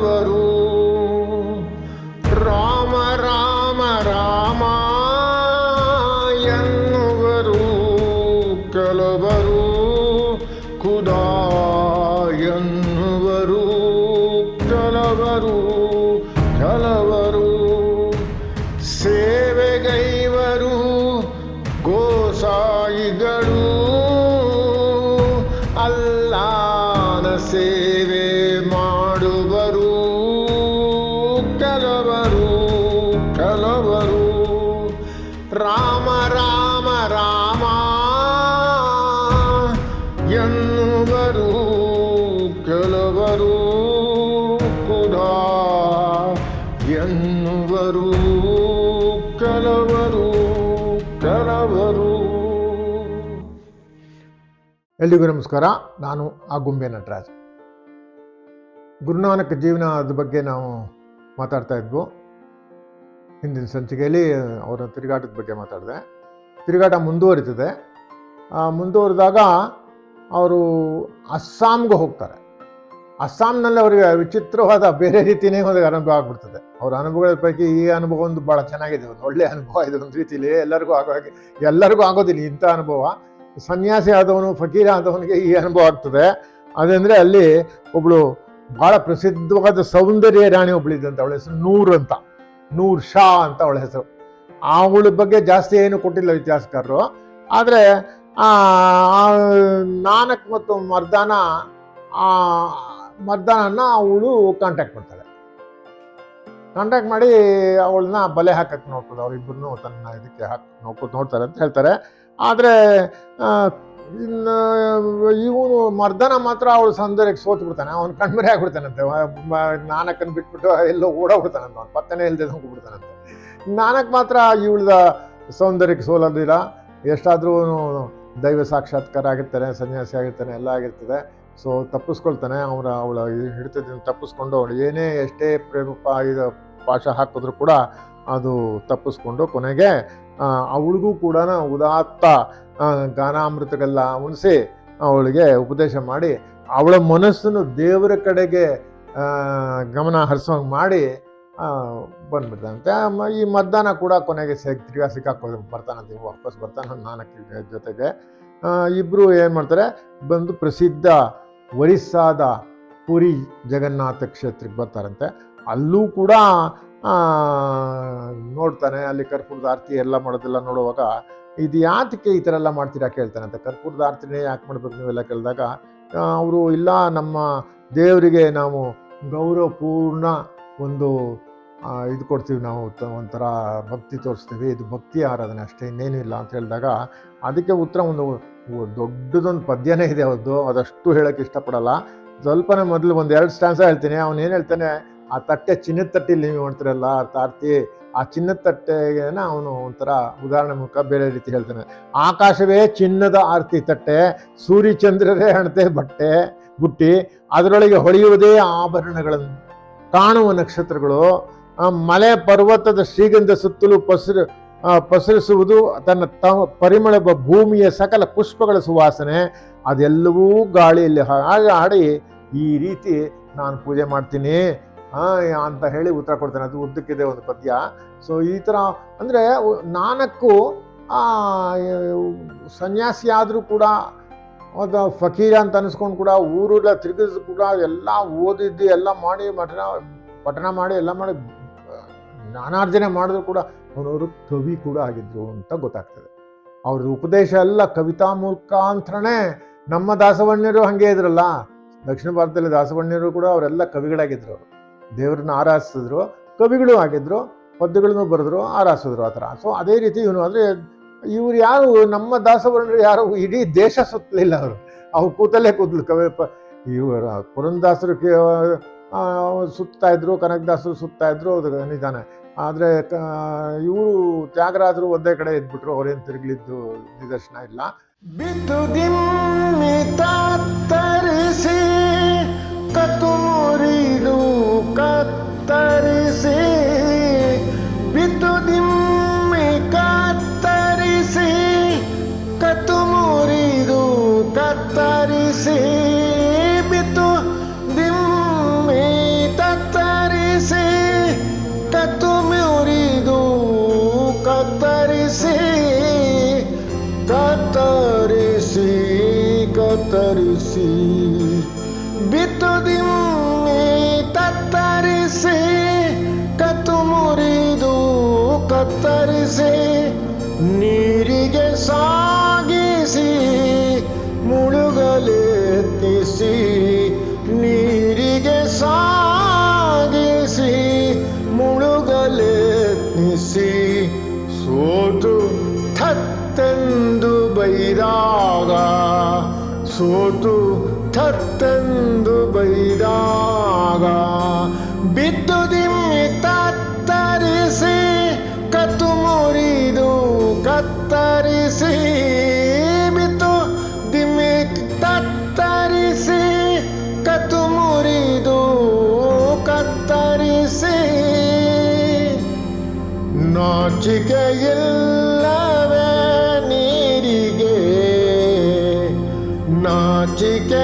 ಕೆಲವರು ರಾಮ ಎಲ್ರಿಗೂ ನಮಸ್ಕಾರ. ನಾನು ಆಗುಂಬೆ ನಟರಾಜ್. ಗುರುನಾನಕ್ ಜೀವನದ ಬಗ್ಗೆ ನಾವು ಮಾತಾಡ್ತಾ ಇದ್ವು. ಹಿಂದಿನ ಸಂಚಿಕೆಯಲ್ಲಿ ಅವರ ತಿರುಗಾಟದ ಬಗ್ಗೆ ಮಾತಾಡಿದೆ. ತಿರುಗಾಟ ಮುಂದುವರಿತದೆ. ಮುಂದುವರಿದಾಗ ಅವರು ಅಸ್ಸಾಂಗೆ ಹೋಗ್ತಾರೆ. ಅಸ್ಸಾಂನಲ್ಲಿ ಅವರಿಗೆ ವಿಚಿತ್ರವಾದ ಬೇರೆ ರೀತಿಯೇ ಒಂದು ಅನುಭವ ಆಗ್ಬಿಡ್ತದೆ. ಅವ್ರ ಅನುಭವಗಳ ಪೈಕಿ ಈ ಅನುಭವ ಒಂದು ಭಾಳ ಚೆನ್ನಾಗಿದೆ. ಒಂದು ಒಳ್ಳೆಯ ಅನುಭವ ಇದೆ. ಒಂದು ರೀತಿಯಲ್ಲಿ ಎಲ್ಲರಿಗೂ ಆಗೋ ಎಲ್ಲರಿಗೂ ಆಗೋದಿಲ್ಲ ಇಂಥ ಅನುಭವ. ಸನ್ಯಾಸಿ ಆದವನು ಫಕೀರ ಆದವನಿಗೆ ಈ ಅನುಭವ ಆಗ್ತದೆ. ಅದಂದರೆ ಅಲ್ಲಿ ಒಬ್ಬಳು ಭಾಳ ಪ್ರಸಿದ್ಧವಾದ ಸೌಂದರ್ಯ ರಾಣಿ ಒಬ್ಬಳಿದ್ದಂತ ಅವಳ ಹೆಸರು ನೂರ್ ಅಂತ. ನೂರ್ ಶಾ ಅಂತ ಅವಳ ಹೆಸರು. ಅವಳ ಬಗ್ಗೆ ಜಾಸ್ತಿ ಏನು ಕೊಟ್ಟಿಲ್ಲ ಇತಿಹಾಸಕಾರರು. ಆದರೆ ನಾನಕ್ ಮತ್ತು ಮರ್ದಾನ ಮರ್ದಾನನ್ನ ಅವಳು ಕಾಂಟ್ಯಾಕ್ಟ್ ಮಾಡ್ತಾಳೆ. ಕಾಂಟ್ಯಾಕ್ಟ್ ಮಾಡಿ ಅವಳನ್ನ ಬಲೆ ಹಾಕಕ್ಕೆ ನೋಡ್ತದೆ. ಅವರಿಬ್ಬರನ್ನು ತನ್ನ ಇದಕ್ಕೆ ಹಾಕಿ ನೋಡ್ಕೊ ನೋಡ್ತಾರೆ ಅಂತ ಹೇಳ್ತಾರೆ. ಆದರೆ ಇನ್ನು, ಇವನು ಮರ್ದನ ಮಾತ್ರ ಅವಳು ಸೌಂದರ್ಯಕ್ಕೆ ಸೋತು ಬಿಡ್ತಾನೆ ಅವನು ಕಣ್ಮರೆ ಆಗ್ಬಿಡ್ತಾನಂತೆ. ನಾನಕ್ಕನ್ನು ಬಿಟ್ಬಿಟ್ಟು ಎಲ್ಲೋ ಓಡೋಗ್ಬಿಡ್ತಾನಂತ. ಅವ್ನು ಪತ್ತನೇ ಇಲ್ಲದೆ ಹೋಗ್ಬಿಡ್ತಾನಂತೆ. ನಾನಕ್ ಮಾತ್ರ ಇವಳ್ದ ಸೌಂದರ್ಯಕ್ಕೆ ಸೋಲೋದಿಲ್ಲ. ಎಷ್ಟಾದರೂ ದೈವ ಸಾಕ್ಷಾತ್ಕಾರ ಆಗಿರ್ತಾನೆ, ಸನ್ಯಾಸಿ ಆಗಿರ್ತಾನೆ, ಎಲ್ಲ ಆಗಿರ್ತದೆ. ಸೊ ತಪ್ಪಿಸ್ಕೊಳ್ತಾನೆ. ಅವರ, ಅವಳ ಹಿಡಿತದಿಂದ ತಪ್ಪಿಸ್ಕೊಂಡು ಅವಳು ಏನೇ ಎಷ್ಟೇ ಪ್ರೇಮ ಇದು ಪಾಶ ಹಾಕಿದ್ರು ಕೂಡ ಅದು ತಪ್ಪಿಸ್ಕೊಂಡು ಕೊನೆಗೆ ಅವಳಿಗೂ ಕೂಡ ಉದಾತ್ತ ಗಾನಾಮೃತಗಳ ಉಣಿಸಿ ಅವಳಿಗೆ ಉಪದೇಶ ಮಾಡಿ, ಅವಳ ಮನಸ್ಸನ್ನು ದೇವರ ಕಡೆಗೆ ಗಮನ ಹರಿಸೋಂಗೆ ಮಾಡಿ ಬಂದ್ಬಿಡ್ತಾನಂತೆ ಈ ಮಧ್ಯಾಹ್ನ ಕೂಡ ಕೊನೆಗೆ ತಿರ್ಗಾ ಸಿಕ್ಕಾಕೋ ಬರ್ತಾನಂತೆ ವಾಪಸ್ ಬರ್ತಾನೆ ನಾಲ್ಕು ಜೊತೆಗೆ. ಇಬ್ಬರು ಏನು ಮಾಡ್ತಾರೆ, ಬಂದು ಪ್ರಸಿದ್ಧ ಒರಿಸ್ಸಾದ ಪುರಿ ಜಗನ್ನಾಥ ಕ್ಷೇತ್ರಕ್ಕೆ ಬರ್ತಾರಂತೆ. ಅಲ್ಲೂ ಕೂಡ ನೋಡ್ತಾನೆ, ಅಲ್ಲಿ ಕರ್ಪೂರದ ಆರತಿ ಎಲ್ಲ ಮಾಡೋದೆಲ್ಲ ನೋಡುವಾಗ, ಇದು ಯಾತಕ್ಕೆ ಈ ಥರ ಎಲ್ಲ ಮಾಡ್ತೀರಾ ಕೇಳ್ತಾನೆ ಅಂತ. ಕರ್ಪೂರದ ಆರತಿನೇ ಯಾಕೆ ಮಾಡ್ಬೇಕು ನೀವೆಲ್ಲ ಕೇಳಿದಾಗ ಅವರು ಇಲ್ಲ, ನಮ್ಮ ದೇವರಿಗೆ ನಾವು ಗೌರವಪೂರ್ಣ ಒಂದು ಇದು ಕೊಡ್ತೀವಿ, ನಾವು ಒಂಥರ ಭಕ್ತಿ ತೋರಿಸ್ತೀವಿ, ಇದು ಭಕ್ತಿ ಆರಾಧನೆ ಅಷ್ಟೇ, ಇನ್ನೇನು ಇಲ್ಲ ಅಂತ ಹೇಳಿದಾಗ, ಅದಕ್ಕೆ ಉತ್ತರ ಒಂದು ದೊಡ್ಡದೊಂದು ಪದ್ಯನೇ ಇದೆ ಅವ್ರದ್ದು ಅದಷ್ಟು ಹೇಳೋಕ್ಕೆ ಇಷ್ಟಪಡಲ್ಲ. ಸ್ವಲ್ಪನೇ ಮೊದಲು ಒಂದು ಎರಡು ಸ್ಟ್ಯಾನ್ಸ ಹೇಳ್ತೀನಿ ಅವನೇನು ಹೇಳ್ತಾನೆ ಆ ತಟ್ಟೆ ಚಿನ್ನದ ತಟ್ಟೆಲಿ ನೀವು ಮಾಡ್ತಿರಲ್ಲ ಆರ್ತಿ ಆ ಚಿನ್ನದ ತಟ್ಟೆಗೆನ ಅವನು ಒಂಥರ ಉದಾಹರಣೆ ಮುಖ ಬೇರೆ ರೀತಿ ಹೇಳ್ತಾನೆ. ಆಕಾಶವೇ ಚಿನ್ನದ ಆರ್ತಿ ತಟ್ಟೆ, ಸೂರ್ಯಚಂದ್ರರೇ ಅಣತೆ ಬಟ್ಟೆ, ಬುಟ್ಟಿ, ಅದರೊಳಗೆ ಹೊಳೆಯುವುದೇ ಆಭರಣಗಳನ್ನು. ಕಾಣುವ ನಕ್ಷತ್ರಗಳು ಮಲೆ ಪರ್ವತದ ಶ್ರೀಗಂಧ ಸುತ್ತಲೂ ಪಸರು ಪಸರಿಸುವುದು ತನ್ನ ತ ಪರಿಮಳ ಭೂಮಿಯ ಸಕಲ ಪುಷ್ಪಗಳ ಸುವಾಸನೆ. ಅದೆಲ್ಲವೂ ಗಾಳಿಯಲ್ಲಿ ಹಾಗೆ ಈ ರೀತಿ ನಾನು ಪೂಜೆ ಮಾಡ್ತೀನಿ. ಅಂತ ಹೇಳಿ ಉತ್ತರ ಕೊಡ್ತಾನೆ. ಅದು ಉದ್ದಕ್ಕಿದೆ ಒಂದು ಪದ್ಯ. ಸೊ ಈ ಥರ ಅಂದರೆ ನಾನಕ್ಕೂ ಸನ್ಯಾಸಿ ಆದರೂ ಕೂಡ, ಅದು ಫಕೀರ ಅಂತ ಅನಿಸ್ಕೊಂಡು ಕೂಡ ಊರೆಲ್ಲ ತಿರುಗಿದ್ರು ಕೂಡ ಎಲ್ಲ ಓದಿದ್ದು, ಎಲ್ಲ ಮಾಡಿ ಮಠನ, ಪಠಣ ಮಾಡಿ, ಎಲ್ಲ ಮಾಡಿ, ಜ್ಞಾನಾರ್ಜನೆ ಮಾಡಿದ್ರು ಕೂಡ ಅವನವರು ಕವಿ ಕೂಡ ಆಗಿದ್ರು ಅಂತ ಗೊತ್ತಾಗ್ತದೆ. ಅವ್ರದ್ದು ಉಪದೇಶ ಎಲ್ಲ ಕವಿತಾ ಮುಖಾಂತರನೇ ನಮ್ಮ ದಾಸವಣ್ಯರು ಹಂಗೆ ಇದ್ರಲ್ಲ. ದಕ್ಷಿಣ ಭಾರತದಲ್ಲಿ ದಾಸವಣ್ಯರು ಕೂಡ ಅವರೆಲ್ಲ ಕವಿಗಳಾಗಿದ್ರು ಅವರು. ದೇವ್ರನ್ನ ಆರಾಧಿಸಿದ್ರು, ಕವಿಗಳು ಆಗಿದ್ರು, ಪದ್ಯಗಳನ್ನು ಬರೆದ್ರು, ಆರಾಧಿಸಿದ್ರು ಆ ಥರ. ಸೊ ಅದೇ ರೀತಿ ಇವನು ಅಂದರೆ ಇವ್ರು ಯಾರು, ನಮ್ಮ ದಾಸವರ್ಣರು ಯಾರು, ಇಡೀ ದೇಶ ಸುತ್ತಲಿಲ್ಲ ಅವರು. ಅವು ಕೂತಲ್ಲೇ ಕೂದಲು ಕವಿ ಇವರು ಪುರಂದಾಸರು ಸುತ್ತಾ ಇದ್ರು, ಕನಕದಾಸರು ಸುತ್ತಾ ಇದ್ರು, ಅದು ನಿಧಾನ. ಆದರೆ ಇವರು ತ್ಯಾಗರಾದರು ಒಂದೇ ಕಡೆ ಇದ್ಬಿಟ್ರು, ಅವ್ರೇನು ತಿರುಗಲಿದ್ದು ನಿದರ್ಶನ ಇಲ್ಲ. ಬಿದ್ದು ದಿಮ್ಮಿ ತತ್ತರಿಸಿ ಕತ್ತು ಮುರಿದು ತತ್ತರಿಸಿ ನೀರಿಗೆ ಸಾಗಿಸಿ ಮುಳುಗಲೆತ್ತಿಸಿ ನೀರಿಗೆ ಸಾಗಿಸಿ ಮುಳುಗಲೆತ್ತಿಸಿ ಸೋತು ಥತ್ತೆಂದು ಬೈದಾಗ ಸೋತು ಥತ್ತೆಂದು ಬೈದಾಗ ಬಿದ್ದು ನಾಚಿಕೆಯಿಲ್ಲವೇ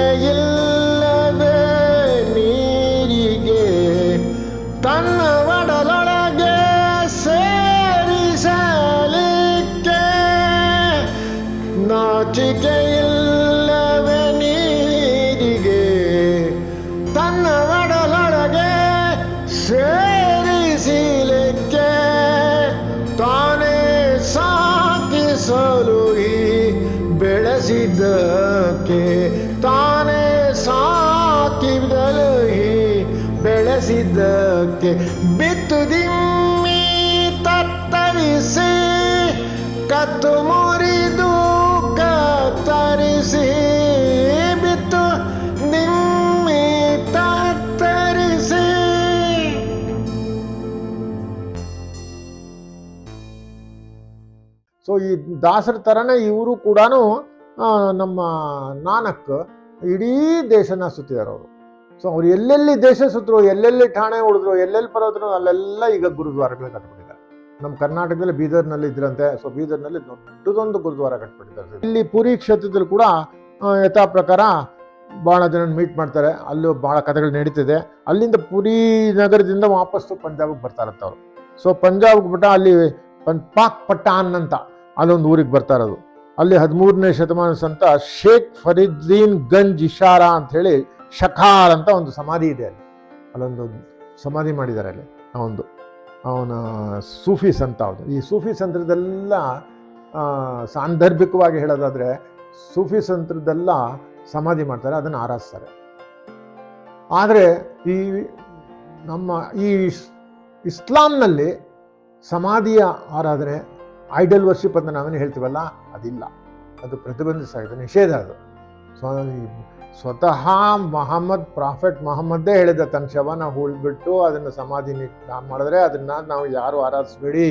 ಬೆಳೆಸಿದ್ದಕ್ಕೆ ಬಿತ್ತು ದಿಮ್ಮಿ ತತ್ತರಿಸಿ, ಕತ್ತು ಮುರಿದು ಕತ್ತರಿಸಿ, ಬಿತ್ತು ದಿಮ್ಮಿ ತತ್ತರಿಸಿ. ಸೊ ಈ ದಾಸರ ಥರನೇ ಇವರು ಕೂಡ ನಮ್ಮ ನಾನಕ್ ಇಡೀ ದೇಶನ ಸುತ್ತಿದ್ದಾರೆ ಅವರು ಸೊ ಅವ್ರು ಎಲ್ಲೆಲ್ಲಿ ದೇಶ ಸುತ್ತರು ಎಲ್ಲೆಲ್ಲಿ ಠಾಣೆ ಹೊಡೆದ್ರು, ಎಲ್ಲೆಲ್ಲಿ ಬರೋದ್ರು ಅಲ್ಲೆಲ್ಲ ಈಗ ಗುರುದ್ವಾರಗಳು ಕಟ್ಬಿಟ್ಟಿದ್ದಾರೆ. ನಮ್ಮ ಕರ್ನಾಟಕದಲ್ಲಿ ಬೀದರ್ನಲ್ಲಿ ಇದ್ರಂತೆ, ಸೊ ಬೀದರ್ನಲ್ಲಿ ದೊಡ್ಡದೊಂದು ಗುರುದ್ವಾರ ಕಟ್ಬಿಟ್ಟಿದ್ದಾರೆ. ಇಲ್ಲಿ ಪುರಿ ಕ್ಷೇತ್ರದಲ್ಲಿ ಕೂಡ ಯಥಾ ಪ್ರಕಾರ ಭಾಳ ಜನ ಮೀಟ್ ಮಾಡ್ತಾರೆ. ಅಲ್ಲೂ ಭಾಳ ಕಥೆಗಳು ನಡೀತಿದೆ. ಅಲ್ಲಿಂದ ಪುರಿ ನಗರದಿಂದ ವಾಪಸ್ಸು ಪಂಜಾಬ್ಗೆ ಬರ್ತಾರಂತ ಅವರು. ಸೊ, ಪಂಜಾಬ್ಗೆ ಬಿಟ್ಟ ಅಲ್ಲಿ ಪನ್, ಪಾಕ್ ಪಟ್ಟಾನ್ ಅಂತ ಅಲ್ಲೊಂದು ಊರಿಗೆ ಬರ್ತಾ ಇರೋದು. ಅಲ್ಲಿ ಹದಿಮೂರನೇ ಶತಮಾನ ಸಂತ ಶೇಖ್ ಫರೀದ್ದೀನ್ ಗಂಜ್ ಇಶಾರಾ ಅಂತ ಶಖಾರ್ ಅಂತ ಒಂದು ಸಮಾಧಿ ಇದೆ ಅಲ್ಲಿ. ಅಲ್ಲೊಂದು ಸಮಾಧಿ ಮಾಡಿದ್ದಾರೆ ಅಲ್ಲಿ. ಅವನದು ಅವನ ಸೂಫಿ ಸಂತ ಅವನು ಈ ಸೂಫಿ ಸಂತ್ರದೆಲ್ಲ ಸಾಂದರ್ಭಿಕವಾಗಿ ಹೇಳೋದಾದ್ರೆ ಸೂಫಿ ಸಂತ್ರದೆಲ್ಲ ಸಮಾಧಿ ಮಾಡ್ತಾರೆ, ಅದನ್ನು ಆರಾಧಿಸ್ತಾರೆ. ಆದರೆ ಈ ನಮ್ಮ ಈ ಇಸ್- ಇಸ್ಲಾಂನಲ್ಲಿ ಸಮಾಧಿಯ ಆರಾಧನೆ ಐಡಲ್ ವರ್ಷಿಪ್ ಅಂತ ನಾವೇನು ಹೇಳ್ತೀವಲ್ಲ, ಅದಿಲ್ಲ. ಅದು ಪ್ರತಿಬಂಧಿಸಾಗಿದೆ, ನಿಷೇಧ ಅದು. ಸೊ ಸ್ವತಃ ಮಹಮ್ಮದ್ ಪ್ರಾಫೆಟ್ ಮಹಮ್ಮದ್ದೇ ಹೇಳಿದ ತನ್ನ ಶವನ ಹೂಳ್ಬಿಟ್ಟು ಅದನ್ನು ಸಮಾಧಿ ಮಾಡಿದ್ರೆ ಅದನ್ನ ನಾವು ಯಾರು ಆರಾಧಿಸ್ಬೇಡಿ.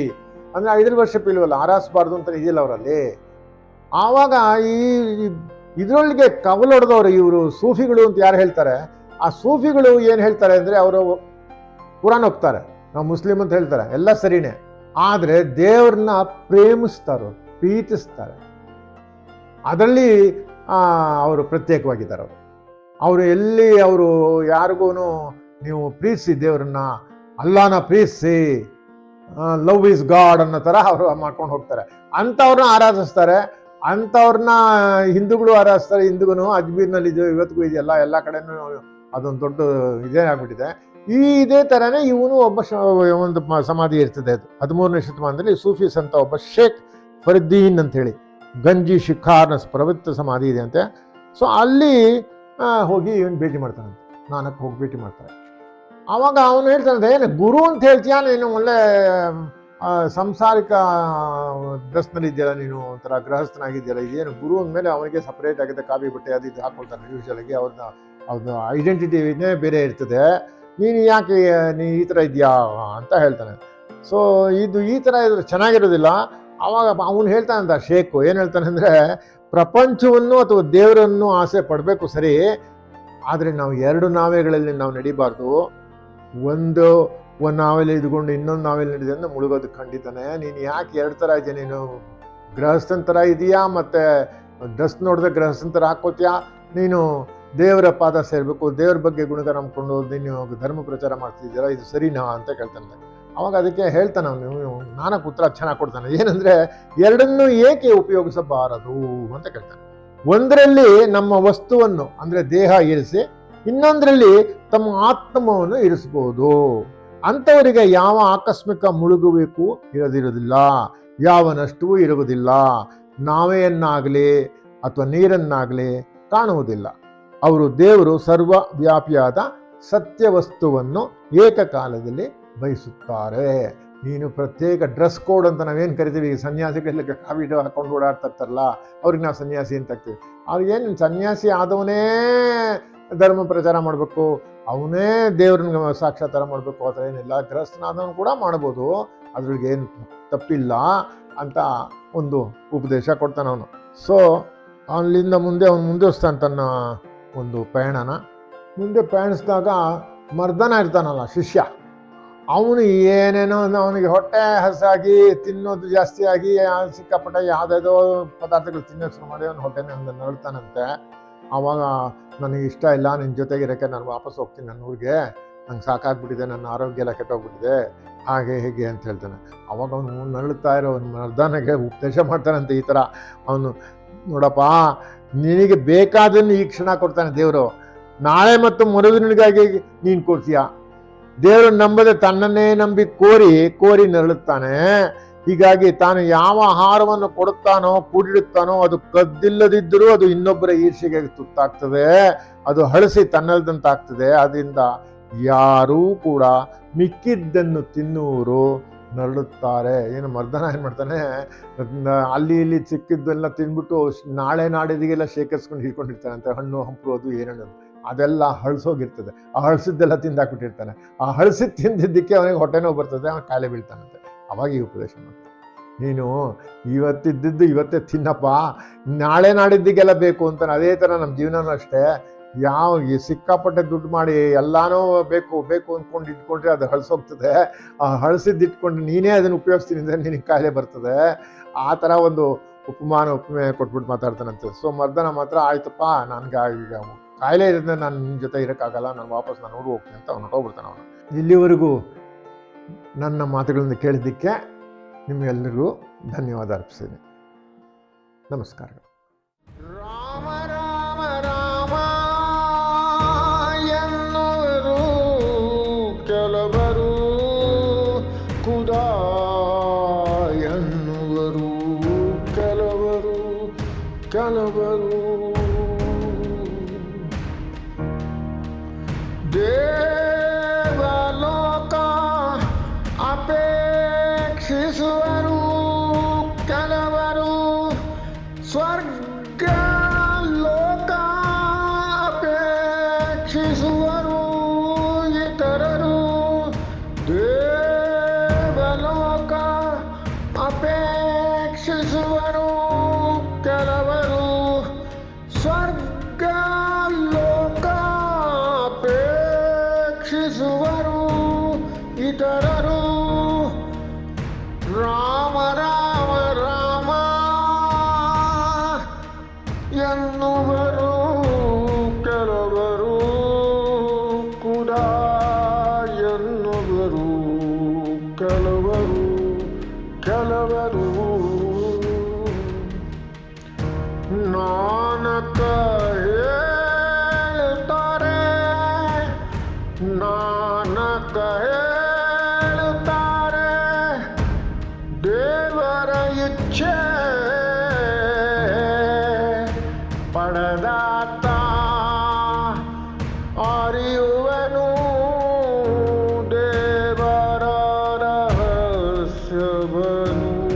ಅಂದರೆ ಐದರ ವರ್ಷ ಇಲ್ವಲ್ಲ ಆರಾಧಿಸ್ಬಾರ್ದು ಅಂತ ಇದಿಲ್ಲ ಅವರಲ್ಲಿ. ಆವಾಗ ಈ ಇದರೊಳಗೆ ಕವಲೊಡೆದವರು ಇವರು ಸೂಫಿಗಳು ಅಂತ ಯಾರು ಹೇಳ್ತಾರೆ? ಆ ಸೂಫಿಗಳು ಏನು ಹೇಳ್ತಾರೆ ಅಂದರೆ ಅವರು ಕುರಾನ್ ಹೋಗ್ತಾರೆ ನಾವು ಮುಸ್ಲಿಂ ಅಂತ ಹೇಳ್ತಾರೆ. ಎಲ್ಲ ಸರಿನೇ. ಆದರೆ ದೇವ್ರನ್ನ ಪ್ರೇಮಿಸ್ತಾರೆ, ಪ್ರೀತಿಸ್ತಾರೆ. ಅದರಲ್ಲಿ ಅವರು ಪ್ರತ್ಯೇಕವಾಗಿದ್ದಾರೆ ಅವರು. ಅವರು ಎಲ್ಲಿ ಅವರು ಯಾರಿಗೂ ನೀವು ಪ್ರೀತಿಸಿ ದೇವರನ್ನ, ಅಲ್ಲಾನ ಪ್ರೀತಿಸಿ ಲವ್ ಈಸ್ ಗಾಡ್ ಅನ್ನೋ ಥರ ಅವರು ಮಾಡ್ಕೊಂಡು ಹೋಗ್ತಾರೆ. ಅಂಥವ್ರನ್ನ ಆರಾಧಿಸ್ತಾರೆ ಅಂಥವ್ರನ್ನ ಹಿಂದೂಗಳು ಆರಾಧಿಸ್ತಾರೆ ಹಿಂದೂಗೂ ಅಜ್ಮೀರ್ನಲ್ಲಿ ಇದು ಇವತ್ತಿಗೂ ಇದೆಯಲ್ಲ, ಎಲ್ಲ ಕಡೆನೂ ಅದೊಂದು ದೊಡ್ಡ ಇದೇ ಆಗಿಬಿಟ್ಟಿದೆ. ಈ ಇದೇ ಥರನೇ ಇವನು ಒಬ್ಬ ಒಂದು ಸಮಾಧಿ ಇರ್ತದೆ ಅದು. ಹದಿಮೂರನೇ ಶತಮಾನದಲ್ಲಿ ಸೂಫೀಸ್ ಅಂತ ಒಬ್ಬ ಶೇಖ್ ಫರಿದ್ದೀನ್ ಅಂತ ಹೇಳಿ ಗಂಜಿ ಶಿಖಾರ್ನ ಪ್ರವೃತ್ತ ಸಮಾಧಿ ಇದೆ ಅಂತೆ. ಸೊ ಅಲ್ಲಿ ಹೋಗಿ ಇವನು ಭೇಟಿ ಮಾಡ್ತಾನಂತೆ. ನಾನಕ್ಕೆ ಹೋಗಿ ಭೇಟಿ ಮಾಡ್ತಾರೆ. ಆವಾಗ ಅವನು ಹೇಳ್ತಾನಂತೆ ಏನು ಗುರು ಅಂತ ಹೇಳ್ತೀಯ? ನೀನು ಒಳ್ಳೆ ಸಂಸಾರಿಕ ಡ್ರೆಸ್ನಲ್ಲಿದ್ದೀಯಲ್ಲ ನೀನು, ಒಂಥರ ಗೃಹಸ್ಥನಾಗಿದ್ದೀಯಲ್ಲ, ಇದೇನು ಗುರು ಅಂದಮೇಲೆ ಅವನಿಗೆ ಸಪ್ರೇಟ್ ಆಗಿದೆ ಕಾವಿ ಬಟ್ಟೆ ಅದು ಇದು ಹಾಕೊಳ್ತಾನೆ ಯೂಶಲಾಗಿ ಅವ್ರನ್ನ ಅವ್ರದ್ದು ಐಡೆಂಟಿಟಿನೇ ಬೇರೆ ಇರ್ತದೆ. ನೀನು ಯಾಕೆ, ನೀ ಈ ಥರ ಇದೆಯಾ ಅಂತ ಹೇಳ್ತಾನೆ. ಸೊ ಇದು ಈ ಥರ ಇದ್ರೆ ಚೆನ್ನಾಗಿರೋದಿಲ್ಲ. ಆವಾಗ ಅವನು ಹೇಳ್ತಾನಂತ ಶೇಖು, ಏನು ಹೇಳ್ತಾನೆ ಅಂದರೆ ಪ್ರಪಂಚವನ್ನು ಅಥವಾ ದೇವರನ್ನು ಆಸೆ ಪಡಬೇಕು ಸರಿ, ಆದರೆ ನಾವು ಎರಡು ನಾವೆಗಳಲ್ಲಿ ನಾವು ನಡಿಬಾರ್ದು. ಒಂದು ಒಂದು ನಾವೆಲ್ಲಿ ಇದ್ಕೊಂಡು ಇನ್ನೊಂದು ನಾವೆಲ್ಲಿ ನಡೆದ ಅಂದ್ರೆ ಮುಳುಗೋದು ಖಂಡಿತಾನೆ. ನೀನು ಯಾಕೆ ಎರಡು ಥರ ಇದೆಯಾ? ನೀನು ಗೃಹಸ್ಥನ ಥರ ಇದೆಯಾ? ಮತ್ತು ಡ್ರೆಸ್ ನೋಡಿದ್ರೆ ಗೃಹಸ್ಥನ ಥರ ಹಾಕೋತೀಯಾ ನೀನು ದೇವರ ಪಾದ ಸೇರಬೇಕು, ದೇವ್ರ ಬಗ್ಗೆ ಗುಣಗಾನ ನಂಬ್ಕೊಂಡು ನೀನು ಧರ್ಮ ಪ್ರಚಾರ ಮಾಡ್ತಿದ್ದೀರಾ ಇದು ಸರಿನಾ ಅಂತ ಕೇಳ್ತಾನೆ. ಅವಾಗ ಅದಕ್ಕೆ ಹೇಳ್ತಾನೆ ಅವನು ನಾನಕ್ಕೆ ಉತ್ತರ ಚೆನ್ನಾಗಿ ಕೊಡ್ತಾನೆ. ಏನಂದ್ರೆ, ಎರಡನ್ನೂ ಏಕೆ ಉಪಯೋಗಿಸಬಾರದು ಅಂತ ಕೇಳ್ತಾನೆ. ಒಂದರಲ್ಲಿ ನಮ್ಮ ವಸ್ತುವನ್ನು, ಅಂದ್ರೆ ದೇಹ ಇರಿಸಿ, ಇನ್ನೊಂದರಲ್ಲಿ ತಮ್ಮ ಆತ್ಮವನ್ನು ಇರಿಸಬಹುದು ಅಂಥವರಿಗೆ ಯಾವ ಆಕಸ್ಮಿಕ ಮುಳುಗಬೇಕು ಇರೋದಿರೋದಿಲ್ಲ ಯಾವನಷ್ಟೂ ಇರುವುದಿಲ್ಲ. ನಾವೆಯನ್ನಾಗಲಿ ಅಥವಾ ನೀರನ್ನಾಗಲಿ ಕಾಣುವುದಿಲ್ಲ. ಅವರು ದೇವರು ಸರ್ವವ್ಯಾಪಿಯಾದ ಸತ್ಯವಸ್ತುವನ್ನು ಏಕಕಾಲದಲ್ಲಿ ಬಯಸುತ್ತಾರೆ. ನೀನು ಪ್ರತ್ಯೇಕ ಡ್ರೆಸ್ ಕೋಡ್ ಅಂತ ನಾವೇನು ಕರಿತೀವಿ? ಈ ಸನ್ಯಾಸಿಗಳಲ್ಲಿ ಕಾವಿ ಹಾಕೊಂಡು ಓಡಾಡ್ತಾ ಇರ್ತಾರಲ್ಲ ಅವ್ರಿಗೆ ನಾವು ಸನ್ಯಾಸಿ ಅಂತ ಆಗ್ತೀವಿ ಅವ್ರಿಗೇನು ಸನ್ಯಾಸಿ ಆದವನೇ ಧರ್ಮ ಪ್ರಚಾರ ಮಾಡಬೇಕು, ಅವನೇ ದೇವ್ರನ್ನ ಸಾಕ್ಷಾತ್ಕಾರ ಮಾಡಬೇಕು, ಆ ಥರ ಏನಿಲ್ಲ. ಗ್ರಸ್ತನಾದವನು ಕೂಡ ಮಾಡ್ಬೋದು. ಅದ್ರಿಗೆ ಏನು ತಪ್ಪಿಲ್ಲ ಅಂತ ಒಂದು ಉಪದೇಶ ಕೊಡ್ತಾನೆ ಅವನು. ಸೊ ಅಲ್ಲಿಂದ ಮುಂದೆ ಅವನು ಮುಂದುವರಿಸ್ತಾನೆ ತನ್ನ ಒಂದು ಪಯಣನ. ಮುಂದೆ ಪಯಣಿಸಿದಾಗ ಮರ್ದನ ಇರ್ತಾನಲ್ಲ, ಶಿಷ್ಯ. ಅವನು ಏನೇನೋ ಅವನಿಗೆ ಹೊಟ್ಟೆ ಹಸಾಗಿ ತಿನ್ನೋದು ಜಾಸ್ತಿ ಆಗಿ ಸಿಕ್ಕಾಪಟ್ಟೆ ಯಾವುದೋ ಪದಾರ್ಥಗಳು ತಿನ್ನೋಕೆ ಶುರು ಮಾಡಿ ಅವನು ಹೊಟ್ಟೆನ ಹಂಗೆ ನರಳ್ತಾನಂತೆ. ಆವಾಗ ನನಗೆ ಇಷ್ಟ ಇಲ್ಲ ನಿನ್ನ ಜೊತೆಗಿರೋಕ್ಕೆ ನಾನು ವಾಪಸ್ ಹೋಗ್ತೀನಿ ನನ್ನ ಊರಿಗೆ. ನಂಗೆ ಸಾಕಾಗ್ಬಿಟ್ಟಿದೆ, ನನ್ನ ಆರೋಗ್ಯ ಎಲ್ಲ ಕೆಟ್ಟೋಗ್ಬಿಟ್ಟಿದೆ. ಹಾಗೆ ಹೇಗೆ ಅಂತ ಹೇಳ್ತಾನೆ. ಅವಾಗ ಅವನು ನರಳುತ್ತಾ ಇರೋ ಮರ್ದಾನಿಗೆ ಉಪದೇಶ ಮಾಡ್ತಾನಂತೆ ಈ ಥರ. ಅವನು ನೋಡಪ್ಪ, ನಿನಗೆ ಬೇಕಾದನ್ನು ಈ ಕ್ಷಣ ಕೊಡ್ತಾನೆ ದೇವರು. ನಾಳೆ ಮತ್ತು ಮರುದಿನಗಾಗಿ ನೀನು ಕೊಡ್ತೀಯ? ದೇವರು ನಂಬದೆ ತನ್ನನ್ನೇ ನಂಬಿ ಕೋರಿ ಕೋರಿ ನರಳುತ್ತಾನೆ. ಹೀಗಾಗಿ ತಾನು ಯಾವ ಆಹಾರವನ್ನು ಕೊಡುತ್ತಾನೋ, ಕೂಡಿಡುತ್ತಾನೋ, ಅದು ಕದ್ದಿಲ್ಲದಿದ್ದರೂ ಅದು ಇನ್ನೊಬ್ಬರ ಈರ್ಷೆಗೆ ತುತ್ತಾಗ್ತದೆ. ಅದು ಹಳಸಿ ತನ್ನಲ್ದಂತಾಗ್ತದೆ. ಅದರಿಂದ ಯಾರೂ ಕೂಡ ಮಿಕ್ಕಿದ್ದನ್ನು ತಿನ್ನುವರು ನರಳುತ್ತಾರೆ. ಏನು ಮರ್ದನ ಏನು ಮಾಡ್ತಾನೆ? ಅಲ್ಲಿ ಇಲ್ಲಿ ಸಿಕ್ಕಿದ್ದೆಲ್ಲ ತಿಂದ್ಬಿಟ್ಟು ನಾಳೆ ನಾಡಿದಿಗೆಲ್ಲ ಶೇಖರಿಸ್ಕೊಂಡು ಅಂತ. ಹಣ್ಣು, ಹಂಪು, ಅದು, ಏನೇನು. ಅದೆಲ್ಲ ಹಳಸೋಗಿರ್ತದೆ. ಆ ಹಳಸಿದ್ದೆಲ್ಲ ತಿಂದಾಕ್ಬಿಟ್ಟಿರ್ತಾನೆ. ಆ ಹಳಸಿ ತಿಂದಿದ್ದಕ್ಕೆ ಅವನಿಗೆ ಹೊಟ್ಟೆ ಬರ್ತದೆ, ಅವನು ಕಾಯಿಲೆ ಬೀಳ್ತಾನಂತೆ. ಅವಾಗ ಈ ಉಪದೇಶ ಮಾಡ್ತಾನೆ. ನೀನು ಇವತ್ತಿದ್ದಿದ್ದು ಇವತ್ತೇ ತಿನ್ನಪ್ಪ. ನಾಳೆ ನಾಡಿದ್ದಿಗೆಲ್ಲ ಬೇಕು ಅಂತಾನೆ ಅದೇ ಥರ ನಮ್ಮ ಜೀವನನೂ ಅಷ್ಟೇ. ಯಾವ ಈ ಸಿಕ್ಕಾಪಟ್ಟೆ ದುಡ್ಡು ಮಾಡಿ ಎಲ್ಲಾನು ಬೇಕು ಬೇಕು ಅಂದ್ಕೊಂಡು ಇಟ್ಕೊಂಡ್ರೆ ಅದು ಹಳಸೋಗ್ತದೆ. ಆ ಹಳಸಿದ್ದು ಇಟ್ಕೊಂಡು ನೀನೇ ಅದನ್ನು ಉಪಯೋಗಿಸ್ತೀನಿ ಅಂದರೆ ನಿನಗೆ ಕಾಯಿಲೆ ಬರ್ತದೆ. ಆ ಥರ ಒಂದು ಉಪಮಾನ ಉಪಮೆ ಕೊಟ್ಬಿಟ್ಟು ಮಾತಾಡ್ತಾನಂತೆ. ಸೊ ಮರ್ದನ ಮಾತ್ರ, ಆಯ್ತಪ್ಪ, ನನಗೆ ಈಗ ಕಾಯಿಲೆ ಇರೋದ್ರಿಂದ ನಾನು ನಿಮ್ಮ ಜೊತೆ ಇರೋಕ್ಕಾಗಲ್ಲ, ನಾನು ವಾಪಸ್ ನಾನು ಊರು ಹೋಗ್ತೀನಿ ಅಂತ ಅವ್ನು ಹೊರಟೋಗ್ಬಿಡ್ತಾನೆ ಅವನು. ಇಲ್ಲಿವರೆಗೂ ನನ್ನ ಮಾತುಗಳನ್ನು ಕೇಳಿದ್ದಕ್ಕೆ ನಿಮ್ಮೆಲ್ಲರಿಗೂ ಧನ್ಯವಾದ ಅರ್ಪಿಸ್ತೀನಿ. ನಮಸ್ಕಾರ ರಾಮ ರಾಮ ರಾಮ ಎನ್ನುವರು ಕೆಲವರು. దేవలోకా అపేక్షిసువరు కలవరు స్వర్గలోక అపేక్షిసువరు ఇతరరు దేవలోక అపేక్షిసువరు కలవరు never.